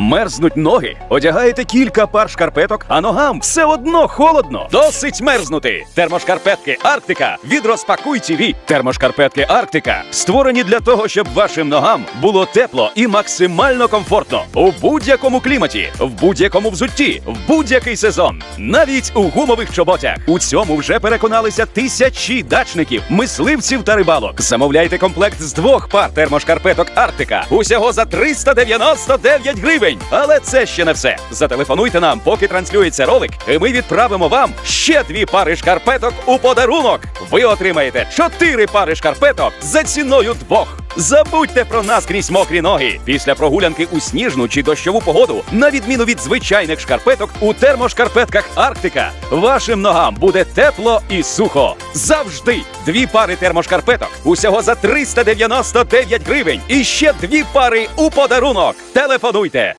Мерзнуть ноги, одягаєте кілька пар шкарпеток, а ногам все одно холодно. Досить мерзнути. Термошкарпетки Арктика від розпакуй ТІВІ. Термошкарпетки Арктика створені для того, щоб вашим ногам було тепло і максимально комфортно у будь-якому кліматі, в будь-якому взутті, в будь-який сезон, навіть у гумових чоботях. У цьому вже переконалися тисячі дачників, мисливців та рибалок. Замовляйте комплект з двох пар термошкарпеток Арктика. Усього за 399 гривень. Але це ще не все. Зателефонуйте нам, поки транслюється ролик, і ми відправимо вам ще дві пари шкарпеток у подарунок. Ви отримаєте чотири пари шкарпеток за ціною двох. Забудьте про нас крізь мокрі ноги. Після прогулянки у сніжну чи дощову погоду, на відміну від звичайних шкарпеток, у термошкарпетках Арктика вашим ногам буде тепло і сухо. Завжди дві пари термошкарпеток усього за 399 гривень. І ще дві пари у подарунок. Телефонуйте